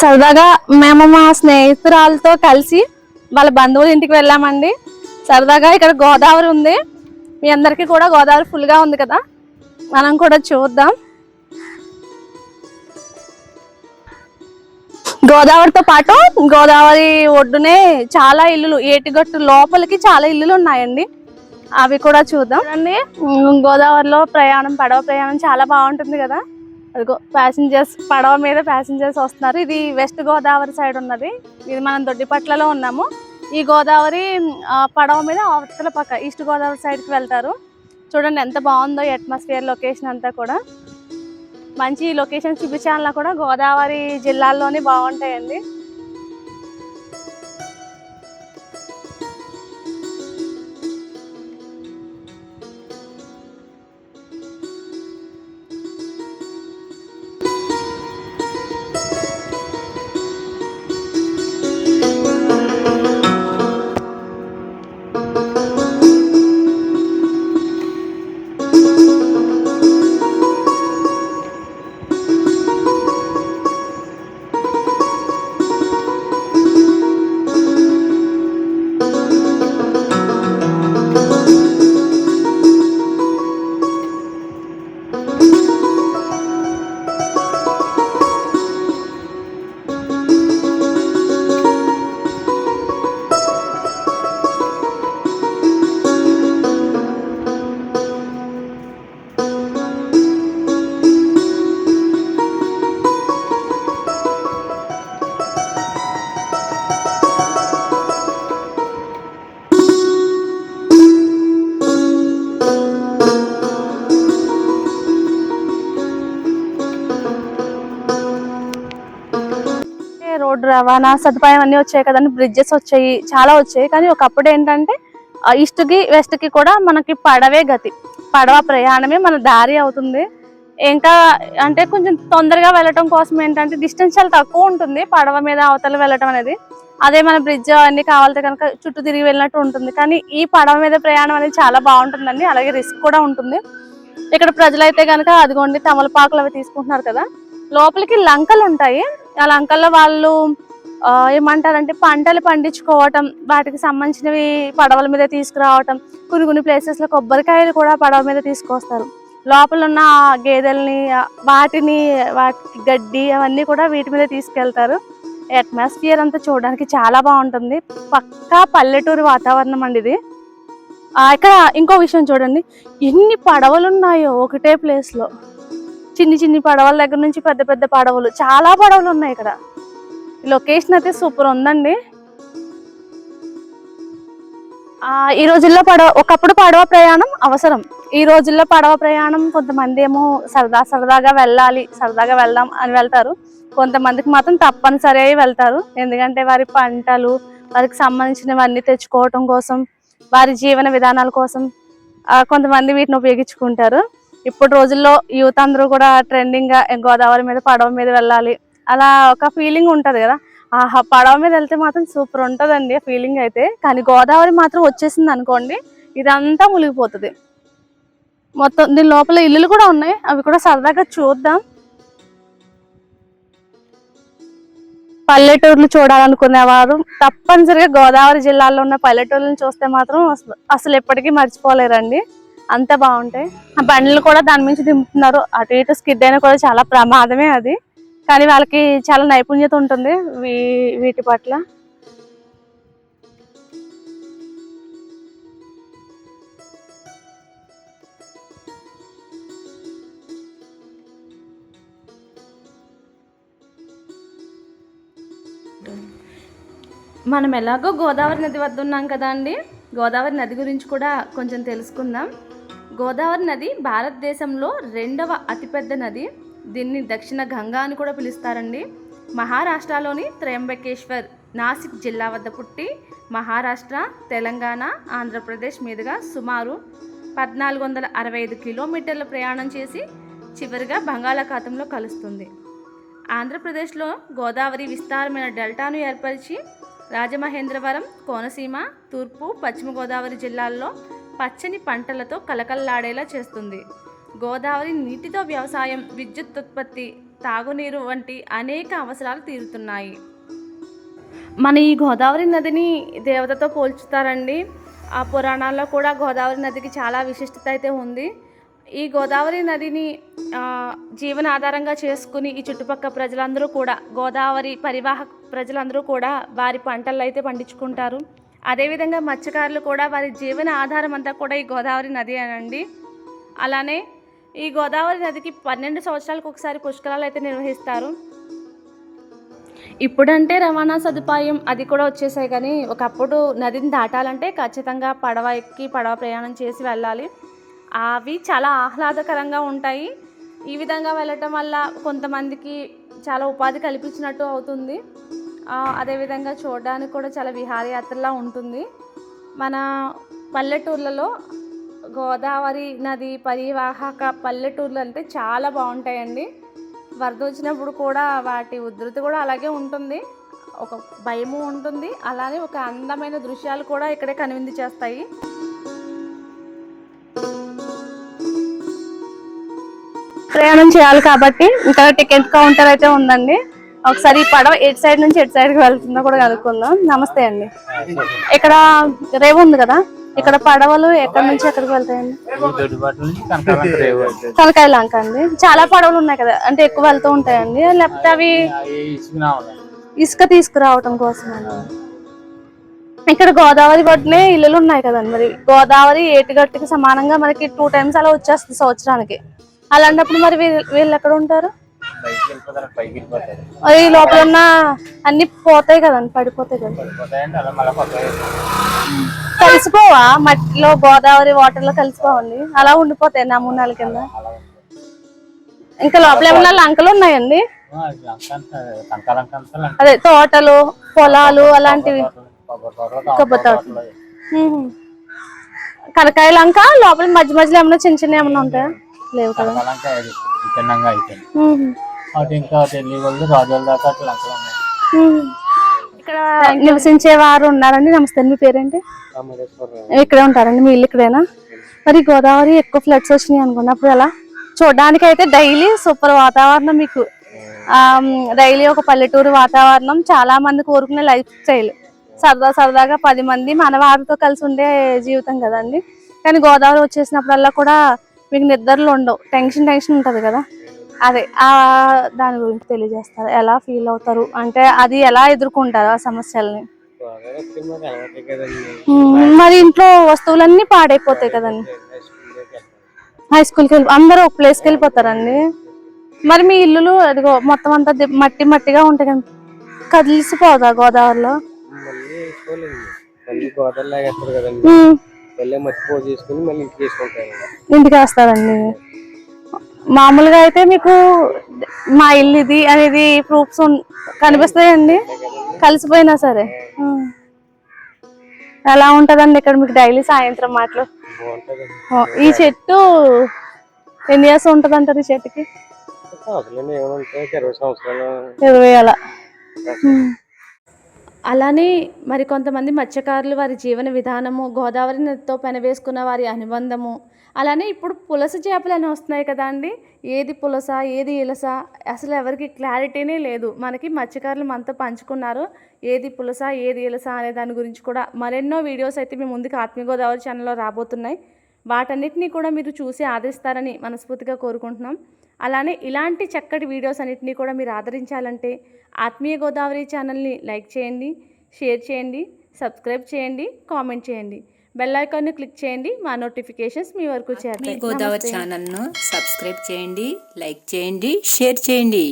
సరదాగా మేము మా స్నేహితురాలతో కలిసి వాళ్ళ బంధువుల ఇంటికి వెళ్ళామండి. సరదాగా ఇక్కడ గోదావరి ఉంది. మీ అందరికీ కూడా గోదావరి ఫుల్గా ఉంది కదా? మనం కూడా చూద్దాం. గోదావరితో పాటు గోదావరి ఒడ్డునే చాలా ఇల్లులు ఏటిగట్టు లోపలికి చాలా ఇల్లులు ఉన్నాయండి. అవి కూడా చూద్దాం. అండి గోదావరిలో ప్రయాణం పడవ ప్రయాణం చాలా బాగుంటుంది కదా? అదిగో ప్యాసింజర్స్ పడవ మీద ప్యాసింజర్స్ వస్తున్నారు. ఇది వెస్ట్ గోదావరి సైడ్ ఉన్నది. ఇది మనం దొడ్డిపట్లలో ఉన్నాము. ఈ గోదావరి ఆ, పడవ మీద అవతల పక్క ఈస్ట్ గోదావరి సైడ్కి వెళ్తారు. చూడండి ఎంత బాగుందో అట్మాస్ఫియర్ లొకేషన్ అంతా కూడా. మంచి లొకేషన్ చూపించాలన్నా కూడా గోదావరి జిల్లాల్లోనే బాగుంటాయండి. రవాణా సదుపాయం అన్ని వచ్చాయి కదండి బ్రిడ్జెస్ వచ్చాయి చాలా వచ్చాయి. కానీ ఒకప్పుడు ఏంటంటే ఈస్ట్కి వెస్ట్కి కూడా మనకి పడవే గతి. పడవ ప్రయాణమే మన దారి అవుతుంది. ఇంకా అంటే కొంచెం తొందరగా వెళ్ళటం కోసం ఏంటంటే డిస్టెన్స్ చాలా తక్కువ ఉంటుంది పడవ మీద అవతల వెళ్ళటం అనేది. అదే మన బ్రిడ్జ్ అన్ని కావాలంటే కనుక చుట్టూ తిరిగి వెళ్ళినట్టు ఉంటుంది. కానీ ఈ పడవ మీద ప్రయాణం అనేది చాలా బాగుంటుందండి. అలాగే రిస్క్ కూడా ఉంటుంది. ఇక్కడ ప్రజలైతే కనుక అదిగోండి తమలపాకులు అవి తీసుకుంటున్నారు కదా. లోపలికి లంకలు ఉంటాయి. ఆ లంకల్లో వాళ్ళు ఏమంటారంటే పంటలు పండించుకోవటం వాటికి సంబంధించినవి పడవల మీద తీసుకురావటం కొన్ని కొన్ని ప్లేసెస్లో కొబ్బరికాయలు కూడా పడవ మీద తీసుకొస్తారు. లోపల ఉన్న గేదెల్ని వాటిని వాటి గడ్డి అవన్నీ కూడా వీటి మీద తీసుకెళ్తారు. అట్మాస్ఫియర్ అంతా చూడడానికి చాలా బాగుంటుంది. పక్కా పల్లెటూరు వాతావరణం అండి ఇది. ఇక్కడ ఇంకో విషయం చూడండి. ఎన్ని పడవలు ఉన్నాయో ఒకటే ప్లేస్లో చిన్ని చిన్ని పడవల దగ్గర నుంచి పెద్ద పెద్ద పడవలు. చాలా పడవలు ఉన్నాయి ఇక్కడ. లొకేషన్ అయితే సూపర్ ఉందండి. ఈ రోజుల్లో పడవ ఒకప్పుడు పడవ ప్రయాణం అవసరం. ఈ రోజుల్లో పడవ ప్రయాణం కొంతమంది ఏమో సరదా సరదాగా వెళ్ళాలి సరదాగా వెళ్దాం అని వెళ్తారు. కొంతమందికి మాత్రం తప్పనిసరి అయి వెళ్తారు. ఎందుకంటే వారి పంటలు వారికి సంబంధించినవన్నీ తెచ్చుకోవటం కోసం వారి జీవన విధానాల కోసం కొంతమంది వీటిని ఉపయోగించుకుంటారు. ఇప్పుడు రోజుల్లో యూత్ అందరూ కూడా ట్రెండింగ్గా గోదావరి మీద పడవ మీద వెళ్ళాలి. అలా ఒక ఫీలింగ్ ఉంటుంది కదా. ఆహా పడవ మీద వెళ్తే మాత్రం సూపర్ ఉంటుందండి ఆ ఫీలింగ్ అయితే. కానీ గోదావరి మాత్రం వచ్చేసింది అనుకోండి ఇదంతా మునిగిపోతుంది. మొత్తం దీని లోపల ఇల్లులు కూడా ఉన్నాయి అవి కూడా సరదాగా చూద్దాం. పల్లెటూర్లు చూడాలనుకునేవారు తప్పనిసరిగా గోదావరి జిల్లాలో ఉన్న పల్లెటూర్లను చూస్తే మాత్రం అసలు అసలు ఎప్పటికీ మర్చిపోలేరండి. అంత బాగుంటాయి. ఆ బండ్లు కూడా దాని నుంచి దింపుతున్నారు. అటు ఇటు స్కిడ్ అయినా కూడా చాలా ప్రమాదమే అది. కానీ వాళ్ళకి చాలా నైపుణ్యత ఉంటుంది వీ- వీటి పట్ల. మనం ఎలాగో గోదావరి నది వద్ద ఉన్నాం కదా అండి? గోదావరి నది గురించి కూడా కొంచెం తెలుసుకుందాం. గోదావరి నది భారతదేశంలో రెండవ అతిపెద్ద నది. దీన్ని దక్షిణ గంగా అని కూడా పిలుస్తారండి. మహారాష్ట్రలోని త్రయంబకేశ్వర్ నాసిక్ జిల్లా వద్ద పుట్టి మహారాష్ట్ర తెలంగాణ ఆంధ్రప్రదేశ్ మీదుగా సుమారు పద్నాలుగు వందల అరవై ఐదు కిలోమీటర్ల ప్రయాణం చేసి చివరిగా బంగాళాఖాతంలో కలుస్తుంది. ఆంధ్రప్రదేశ్లో గోదావరి విస్తారమైన డెల్టాను ఏర్పరిచి రాజమహేంద్రవరం కోనసీమ తూర్పు పశ్చిమ గోదావరి జిల్లాల్లో పచ్చని పంటలతో కలకల్లాడేలా చేస్తుంది. గోదావరి నీటితో వ్యవసాయం విద్యుత్ ఉత్పత్తి తాగునీరు వంటి అనేక అవసరాలు తీరుతున్నాయి. మన ఈ గోదావరి నదిని దేవతతో పోల్చుతారండి. ఆ పురాణాల్లో కూడా గోదావరి నదికి చాలా విశిష్టత అయితే ఉంది. ఈ గోదావరి నదిని జీవన జీవనాధారంగా చేసుకుని ఈ చుట్టుపక్కల ప్రజలందరూ కూడా గోదావరి పరివాహక ప్రజలందరూ కూడా వారి పంటలు అయితే పండించుకుంటారు. అదేవిధంగా మత్స్యకారులు కూడా వారి జీవన ఆధారం అంతా కూడా ఈ గోదావరి నది అనండి. అలానే ఈ గోదావరి నదికి పన్నెండు సంవత్సరాలకు ఒకసారి పుష్కరాలు అయితే నిర్వహిస్తారు. ఇప్పుడంటే రవాణా సదుపాయం అది కూడా వచ్చేసాయి కానీ ఒకప్పుడు నదిని దాటాలంటే ఖచ్చితంగా పడవ ఎక్కి పడవ ప్రయాణం చేసి వెళ్ళాలి. అవి చాలా ఆహ్లాదకరంగా ఉంటాయి. ఈ విధంగా వెళ్ళటం వల్ల కొంతమందికి చాలా ఉపాధి కల్పించినట్టు అవుతుంది. అదేవిధంగా చూడడానికి కూడా చాలా విహారయాత్రలా ఉంటుంది. మన పల్లెటూర్లలో గోదావరి నది పరివాహక పల్లెటూర్లు అంటే చాలా బాగుంటాయండి. వరద వచ్చినప్పుడు కూడా వాటి ఉధృతి కూడా అలాగే ఉంటుంది. ఒక భయము ఉంటుంది. అలానే ఒక అందమైన దృశ్యాలు కూడా ఇక్కడే కనువిందు చేస్తాయి. ప్రయాణం చేయాలి కాబట్టి ఇక్కడ టికెట్ కౌంటర్ అయితే ఉందండి. ఒకసారి ఈ పడవ ఎటు సైడ్ నుంచి ఎటు సైడ్కి వెళ్తుందో కూడా కనుక్కుందాం. నమస్తే అండి. ఇక్కడ రేవు ఉంది కదా? ఇక్కడ పడవలు ఎక్కడి నుంచి ఎక్కడికి వెళ్తాయండి? తలకాయ లంక అండి. చాలా పడవలు ఉన్నాయి కదా? అంటే ఎక్కువ వెళ్తూ ఉంటాయండి. లేకపోతే అవి ఇసుక తీసుకురావటం కోసం ఇక్కడ గోదావరి ఒడ్డునే ఇల్లులు ఉన్నాయి కదండి మరి. గోదావరి ఏటిగట్టుకి సమానంగా మనకి టూ టైమ్స్ అలా వచ్చేస్తుంది సంవత్సరానికి. అలాంటప్పుడు మరి వీళ్ళు వీళ్ళు ఎక్కడ ఉంటారు? ఈ లోపల ఉన్న అన్ని పోతాయి కదండి పడిపోతాయి కదా. కలిసిపోవా? మట్టిలో గోదావరి వాటర్లో కలిసిపోవండి. అలా ఉండిపోతాయి నమూనాల కింద. ఇంకా లోపల ఏమన్నా లంకలు ఉన్నాయండి? అదే తోటలు పొలాలు అలాంటివి. కొబ్బరి తోటలు. కనకాయ లంక లోపల మధ్య మధ్యలో ఏమన్నా చిన్న చిన్న ఏమన్నా ఉంటాయా? లేవు కదా. అటు ఇంకా ఢిల్లీ వాళ్ళు రాజుల దాకా అట్లా లంకలు ఉన్నాయి. ఇక్కడ నివసించే వారు ఉన్నారండి. నమస్తే మీ పేరేంటి? ఇక్కడే ఉంటారండి. మీ ఇల్లు ఇక్కడేనా? మరి గోదావరి ఎక్కువ ఫ్లడ్స్ వచ్చినాయి అనుకోండి అప్పుడు ఎలా? చూడడానికి అయితే డైలీ సూపర్ వాతావరణం మీకు. డైలీ ఒక పల్లెటూరు వాతావరణం. చాలా మంది కోరుకునే లైఫ్ స్టైల్. సరదా సరదాగా పది మంది మన వారితో కలిసి ఉండే జీవితం కదండి. కానీ గోదావరి వచ్చేసినప్పుడల్లా కూడా మీకు నిద్రలు ఉండవు. టెన్షన్ టెన్షన్ ఉంటుంది కదా. అదే ఆ దాని గురించి తెలియజేస్తారు. ఎలా ఫీల్ అవుతారు? అంటే అది ఎలా ఎదుర్కొంటారు ఆ సమస్యల్ని. మరి ఇంట్లో వస్తువులన్నీ పాడైపోతాయి కదండి. హై స్కూల్కి వెళ్ళి అందరూ ఒక ప్లేస్కి వెళ్ళిపోతారండి. మరి మీ ఇల్లులు అదిగో మొత్తం అంతా మట్టి మట్టిగా ఉంటాయి కదా కదిలిసిపోదా గోదావరిలో? ఇంటికి వేస్తారండి. మామూలుగా అయితే మీకు మా ఇల్లు ఇది అనేది ప్రూఫ్స్ కనిపిస్తాయండి. కలిసిపోయినా సరే. ఎలా ఉంటదండి ఇక్కడ మీకు డైలీ సాయంత్రం మాటలు? ఈ చెట్టు ఎన్ని ఇయర్స్ ఉంటుంది అంటారు ఈ చెట్టుకి? ఇరవై అలా. అలానే మరి కొంతమంది మత్స్యకారులు వారి జీవన విధానము గోదావరి నదితో పెనవేసుకున్న వారి అనుబంధము. అలానే ఇప్పుడు పులస చేపలు అని వస్తున్నాయి కదా అండి. ఏది పులస ఏది ఇలస? అసలు ఎవరికి క్లారిటీనే లేదు. మనకి మత్స్యకారులు మనతో పంచుకున్నారు ఏది పులస ఏది ఇలస అనే దాని గురించి కూడా. మరెన్నో వీడియోస్ అయితే మీ ముందుకు ఆత్మీయ గోదావరి ఛానల్లో రాబోతున్నాయి. వాటన్నిటినీ కూడా మీరు చూసి ఆదరిస్తారని మనస్ఫూర్తిగా కోరుకుంటున్నాం. అలానే ఇలాంటి చక్కటి వీడియోస్ అన్నిటినీ కూడా మీరు ఆదరించాలంటే ఆత్మీయ గోదావరి ఛానల్ని లైక్ చేయండి షేర్ చేయండి సబ్స్క్రైబ్ చేయండి కామెంట్ చేయండి. బెల్ ఐకాన్ని క్లిక్ చేయండి మా నోటిఫికేషన్స్ మీ వరకు చేరుతాయి. గోదావరి. ఛానల్ను సబ్స్క్రైబ్ చేయండి లైక్ చేయండి షేర్ చేయండి.